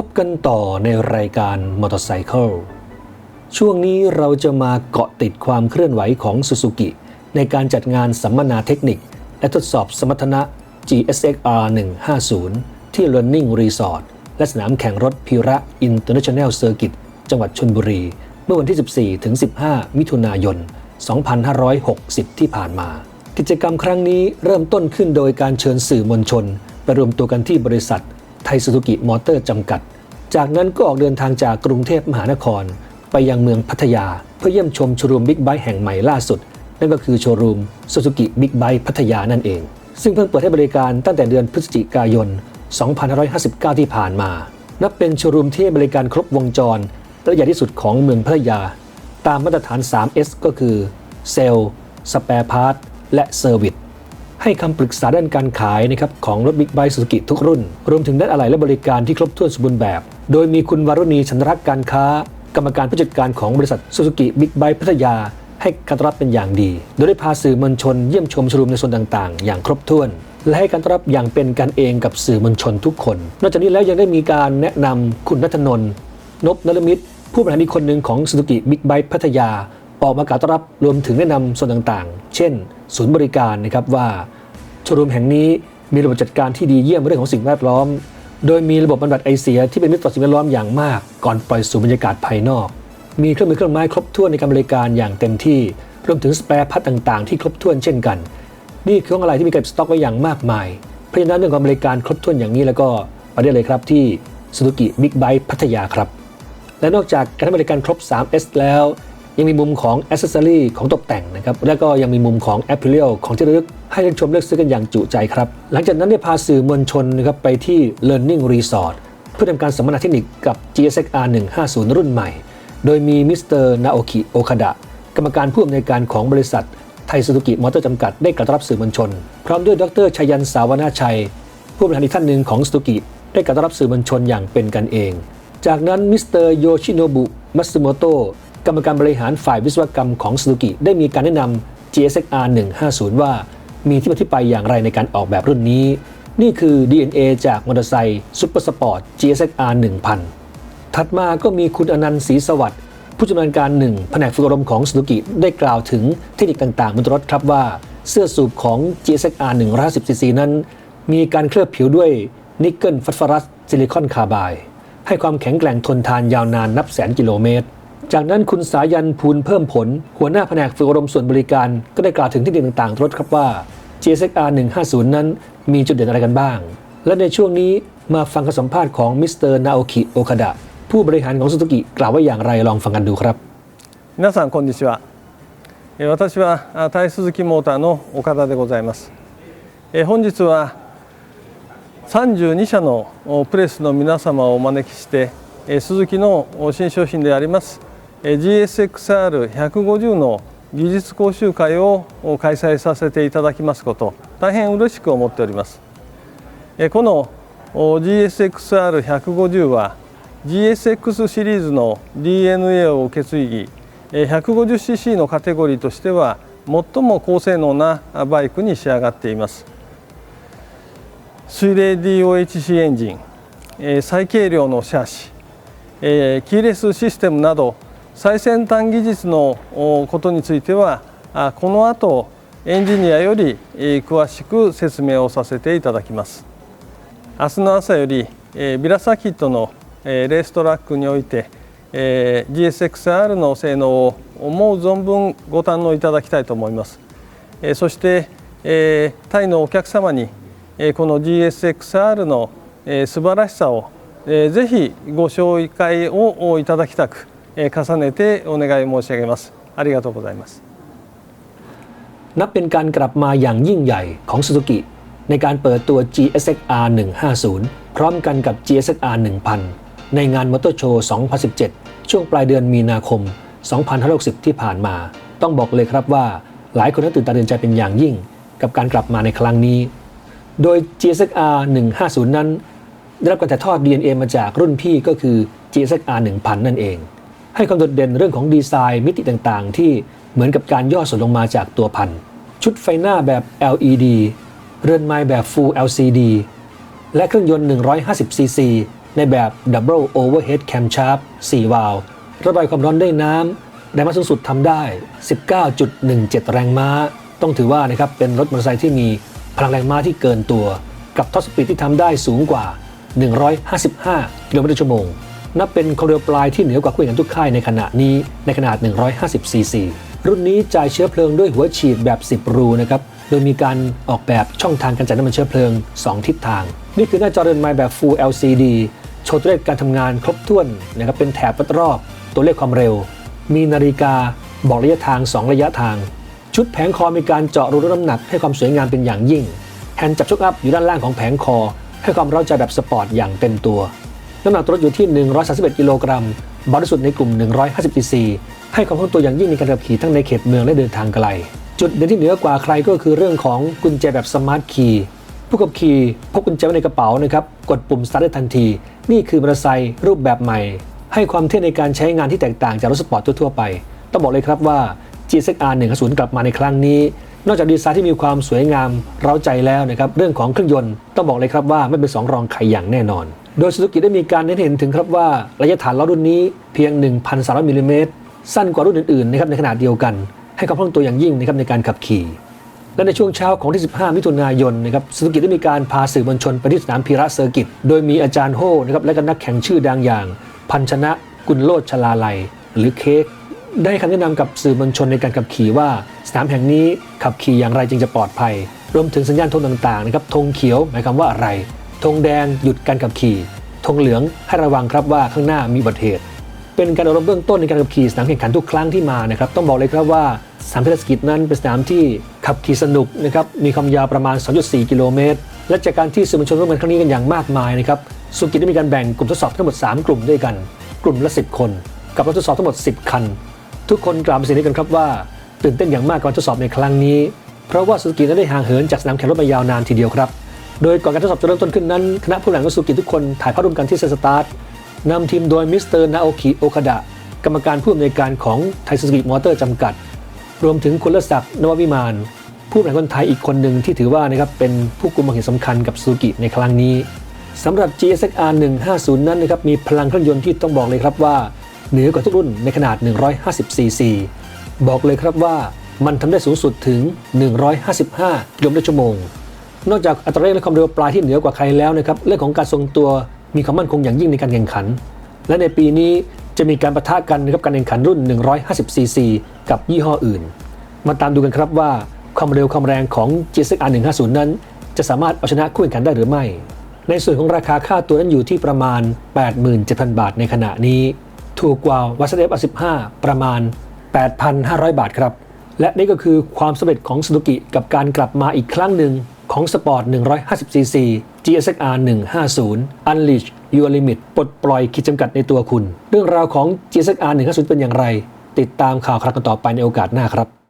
พบกันต่อในรายการมอเตอร์ไซค์ช่วงนี้เราจะมาเกาะติดความเคลื่อนไหวของ Suzuki ในการจัดงานสัมมนาเทคนิค และทดสอบสมรรถนะ GSXR 150ที่ Learning Resort และสนามแข่งรถพิระ International Circuit จังหวัดชลบุรี เมื่อวันที่ 14 ถึง 15 มิถุนายน 2560 ที่ผ่านมา กิจกรรมครั้งนี้เริ่มต้นขึ้นโดยการเชิญสื่อมวลชนไปรวมตัวกันที่บริษัท ไทยสุ zu กิมอเตอร์จำกัด จากนั้นก็ออกเดินทางจากกรุงเทพมหานคร ไปยังเมืองพัทยา เพื่อเยี่ยมชมโชว์รูมบิ๊กไบค์แห่งใหม่ล่าสุด นั่นก็คือโชว์รูม Suzuki Big Bike พัทยานั่นเอง ซึ่งเพิ่งเปิดให้บริการตั้งแต่เดือนพฤศจิกายน 2559 ที่ผ่านมา นับเป็นโชว์รูมที่บริการครบวงจรและใหญ่ที่สุดของเมืองพัทยา ตามมาตรฐาน 3S ก็คือเซลล์สเปร์พาร์ทและเซอร์วิส ให้คำปรึกษาด้านการขายนะครับของรถบิ๊กไบค์สุ zuki ทุกรุ่น รวมถึงด้านอะไหล่และบริการที่ครบถ้วนสมบูรณ์แบบ โดยมีคุณวารุณีชันรักการค้า กรรมการผู้จัดการของบริษัทสุ zuki Big Bike พัทยา ให้การต้อนรับเป็นอย่างดี โดยได้พาสื่อมวลชนเยี่ยมชมชรูมในส่วนต่างๆ อย่างครบถ้วนและให้การต้อนรับอย่างเป็นกันเองกับสื่อมวลชนทุกคน นอกจากนี้แล้วยังได้มีการแนะนำคุณนัทนนท์นพนรมิตร ผู้บริหารอีกคนหนึ่งของ Suzuki Big Bike พัทยา ออกมากล่าวต้อนรับรวมถึงแนะนำส่วนต่างๆ เช่น ศูนย์บริการนะครับว่าโชว์รูมแห่งนี้มีระบบจัดการที่ดีเยี่ยมเรื่องของสิ่งแวดล้อม โดยมีระบบบำบัดไอเสียที่เป็นมิตรต่อสิ่งแวดล้อมอย่างมากก่อนปล่อยสู่บรรยากาศภายนอก มีเครื่องมือเครื่องไม้ครบถ้วนในการบริการอย่างเต็มที่รวมถึงสเปรพัดต่างๆ ที่ครบถ้วนเช่นกัน นี่คือของอะไรที่มีเก็บสต็อกไว้อย่างมากมาย เพราะฉะนั้นเรื่องของบริการครบถ้วนอย่างนี้แล้วก็ไปได้เลยครับที่ Suzuki Big Bike พัทยาครับ และนอกจากการบริการครบ 3S แล้ว ยังมีมุมของอ c e s s o r y ของตกแต่งนะครับแล้วก็ยังมีมุมของ a p p a r e l ของที่ระลึกให้เลือกชมเลือกซื้อกันอย่างจุใจครับ หลังจากนั้นได้พาสื่อมวลชนนะครับไปที่ Learning Resort เพื่อทำการสัมมนาเทคนิคกับ GSXR 150 รุ่นใหม่ โดยมีมิสเตอร์นาโอคิโอคาดะกรรมการผู้อำนวยการของบริษัทไทยสุ zuki มอเตอร์จำกัดได้กล่าวต้อนรับสื่อมวลชน พร้อมด้วยดรชัยยันสาวนาชัย ผู้บริหารอีกท่านหนึ่งของสุ zuki ได้กล่าวต้อนรับสื่อมวลชนอย่างเป็นกันเอง จากนั้นมิสเตอร์โยชิโนบุมัตสึโมโตะ กรรมการบริหารฝ่ายวิศวกรรมของ Suzuki ได้มีการแนะนำ GSXR 150ว่า มีที่มาที่ไปอย่างไรในการออกแบบรุ่นนี้ นี่คือ DNA จากมอเตอร์ไซค์ซุปเปอร์สปอร์ต GSXR 1000 ถัดมาก็มีคุณอนันต์ศรีสวัสดิ์ผู้ชำนาญการหนึ่งแผนกฝึกอบรมของ Suzuki ได้กล่าวถึงเทคนิคต่างๆบนรถครับว่า เสื้อสูบของ GSXR 150cc นั้น มีการเคลือบผิวด้วยนิกเกิลฟอสฟอรัสซิลิคอนคาร์บายให้ความแข็งแกร่งทนทานยาวนานนับแสนกิโลเมตร จากนั้นคุณสายันพูนเพิ่มผล หัวหน้าแผนกฝึกอบรมส่วนบริการ ก็ได้กล่าวถึงที่ดินต่างๆรถครับว่า GSXR 150 นั้นมีจุดเด่นอะไรกันบ้าง และในช่วงนี้มาฟังคำสัมภาษณ์ของมิสเตอร์นาโอกิโอคาดะผู้บริหารของซูซูกิกล่าวว่าอย่างไรลองฟังกันดูครับ皆さんこんにちは私はタイスズキモーターの岡田でございます本日は32社のプレスの皆様をお招きしてスズキの新商品であります GSXR150 の技術講習会を開催させていただきますこと大変嬉しく思っております。えーこの GSXR150 は GSX シリーズの DNA を受け継ぎえー 150cc のカテゴリーとしては最も高性能なバイクに仕上がっています。水冷 DOHC エンジンえー最軽量のシャーシえーキーレスシステムなど最先端技術のことについてはこの後エンジニアより詳しく説明をさせていただきます。明日の朝よりえビラサキットのレーストラックにおいて GSXR の性能を思う存分ご堪能いただきたいと思います。そしてタイのお客様にこの GSXR のえ素晴らしさをえぜひご紹介をいただきたく重ねてお願い申し上げますありがとうございます นับเป็นการกลับมาอย่างยิ่งใหญ่ของ Suzuki ในการเปิดตัว GSXR 150 พร้อมกันกับ GSXR 1000 ในงานมอเตอร์โชว์ 2017 ช่วงปลายเดือนมีนาคม 2560 ที่ผ่านมา ต้องบอกเลยครับว่าหลายคนนั้นตื่นตาตื่นใจเป็นอย่างยิ่ง กับการกลับมาในครั้งนี้ โดย GSXR 150 นั้น ได้รับการถ่ายทอด DNA มาจากรุ่นพี่ก็คือ GSXR 1000 นั่นเอง ให้ความโดดเด่นเรื่องของดีไซน์มิติต่างๆ ที่เหมือนกับการย่อส่วนลงมาจากตัวพันชุดไฟหน้าแบบ LED เรือนไม้แบบ Full LCD และเครื่องยนต์ 150cc ในแบบ Double Overhead Camshaft 4 วาล์วระบายความร้อนด้วยน้ำแรงม้าสูงสุดทำได้ 19.17 แรงม้า ต้องถือว่านะครับเป็นรถมอเตอร์ไซค์ที่มีพลังแรงม้าที่เกินตัว กับท็อปสปีดที่ทำได้สูงกว่า 155 กิโลเมตรต่อชั่วโมง นับเป็นความเร็วปลายที่เหนือกว่าคู่แข่งขันทุกค่ายในขณะนี้ในขนาด 150 ซีซี รุ่นนี้จ่ายเชื้อเพลิงด้วยหัวฉีดแบบ 10 รูนะครับ โดยมีการออกแบบช่องทางการจ่ายน้ำมันเชื้อเพลิง 2 ทิศทาง นี่คือหน้าจอเรือนไม้แบบ Full LCD โชว์ตัวเลขการทำงานครบถ้วนนะครับ เป็นแถบวัดรอบ ตัวเลขความเร็ว มีนาฬิกา บอกระยะทาง 2 ระยะทาง ชุดแผงคอมีการเจาะรูลดน้ำหนักให้ความสวยงามเป็นอย่างยิ่ง แฮนด์จับชกอัพอยู่ด้านล่างของแผงคอ ให้ความเร้าใจแบบสปอร์ตอย่างเต็มตัว น้ำหนักตัวรถอยู่ที่ 131กิโลกรัมเบาที่สุดในกลุ่ม 150 cc ให้ความคล่องตัวอย่างยิ่งในการขับขี่ทั้งในเขตเมืองและเดินทางไกล จุดเด่นที่เหนือกว่าใครก็คือเรื่องของกุญแจแบบสมาร์ทคีย์ผู้ขับขี่พกกุญแจไว้ในกระเป๋านะครับกดปุ่มสตาร์ทได้ทันที นี่คือมอเตอร์ไซค์รูปแบบใหม่ ให้ความเท่ในการใช้งานที่แตกต่างจากรถสปอร์ตทั่วไป ต้องบอกเลยครับว่า GSX-R 150กลับมาในครั้งนี้นอกจากดีไซน์ที่มีความสวยงามเร้าใจแล้วนะครับเรื่องของเครื่องยนต์ต้องบอกเลยครับว่าไม่เป็นสองรองใครอย่างแน่นอน โดย Suzuki ได้มีการเน้นเห็นถึงครับว่าระยะฐานล้อรุ่นนี้เพียง 1,300มิลลิเมตรสั้นกว่ารุ่นอื่นๆนะครับในขนาดเดียวกัน ให้ความคล่องตัวอย่างยิ่งนะครับในการขับขี่ และในช่วงเช้าของที่ 15 มิถุนายนนะครับซูซูกิได้มีการพาสื่อมวลชนไปที่สนามพีระเซอร์กิต โดยมีอาจารย์โฮนะครับและก็นักแข่งชื่อดังอย่าง พันชนะ กุลโลดชลาลัย หรือเค้กได้คำแนะนำกับสื่อมวลชนในการขับขี่ว่า สนามแห่งนี้ขับขี่อย่างไรจึงจะปลอดภัย รวมถึงสัญญาณธงต่างๆนะครับธงเขียวหมายความว่าอะไร ธงแดงหยุดการขับขี่ธงเหลืองให้ระวังครับว่าข้างหน้ามีอุบัติเหตุ เป็นการอบรมเบื้องต้นในการขับขี่สนามแข่งขันทุกครั้งที่มานะครับต้องบอกเลยครับว่าสนามเทศกิจนั้นเป็นสนามที่ขับขี่สนุกนะครับมีความยาวประมาณ 2.4 กิโลเมตร และจากการที่สื่อมวลชนร่วมกันครั้งนี้กันอย่างมากมายนะครับสุกิจได้มีการแบ่งกลุ่มทดสอบทั้งหมด 3 กลุ่มด้วยกัน กลุ่มละ 10 คน กับรถทดสอบทั้งหมด 10 คัน ทุกคนกล่าวเป็นเสียงเดียวกันครับว่า ตื่นเต้นอย่างมากกับการทดสอบในครั้งนี้ เพราะว่าสุกินั้นได้ห่างเหินจากสนามแข่งรถมายาวนานทีเดียวครับ โดยก่อนการทดสอบจะเริ่มต้นขึ้นนั้น คณะผู้แข่งรถสุกิทุกคนถ่ายภาพร่วมกันที่เซนสตาร์ทนำทีมโดยมิสเตอร์นาโอคิโอคาดะกรรมการผู้อำนวยการของไทยซูซูกิมอเตอร์จำกัด รวมถึงคุณลศักดิ์นววิมาน ผู้บริหารคนไทยอีกคนหนึ่งที่ถือว่านะครับเป็นผู้กุมเห็นสำคัญกับซูซูกิในครั้งนี้สำหรับ GSX-R 150 นั้นนะครับมีพลังเครื่องยนต์ที่ต้องบอกเลยครับว่า เหนือกว่าทุกรุ่นในขนาด 150ซีซีบอกเลยครับว่ามันทำได้สูงสุดถึง 155กิโลเมต่อชั่วโมง นอกจากอัตราเร่งและความเร็วปลายที่เหนือกว่าใครแล้วนะครับเรื่องของการทรงตัวมีความมั่นคงอย่างยิ่งในการแข่งขัน และในปีนี้จะมีการประทะกันนะครับการแข่งขันรุ่น 150ซีซีกับยี่ห้ออื่น มาตามดูกันครับว่าความเร็วความแรงของ GSX-R 150นั้น จะสามารถเอาชนะคู่แข่งขันได้หรือไม่ ในส่วนของราคาค่าตัวนั้นอยู่ที่ประมาณ 87,000 บาทในขณะนี้ ถูกกว่าวัสดุ F15 ประมาณ 8,500 บาทครับ และนี่ก็คือความสำเร็จของ Suzuki กับการกลับมาอีกครั้งหนึ่ง ของสปอร์ต 150cc GSX-R 150 Unleash Your Limit ปลดปล่อยขีดจำกัดในตัวคุณ เรื่องราวของ GSX-R 150 เป็นอย่างไร ติดตามข่าวครั้งต่อไปในโอกาสหน้าครับ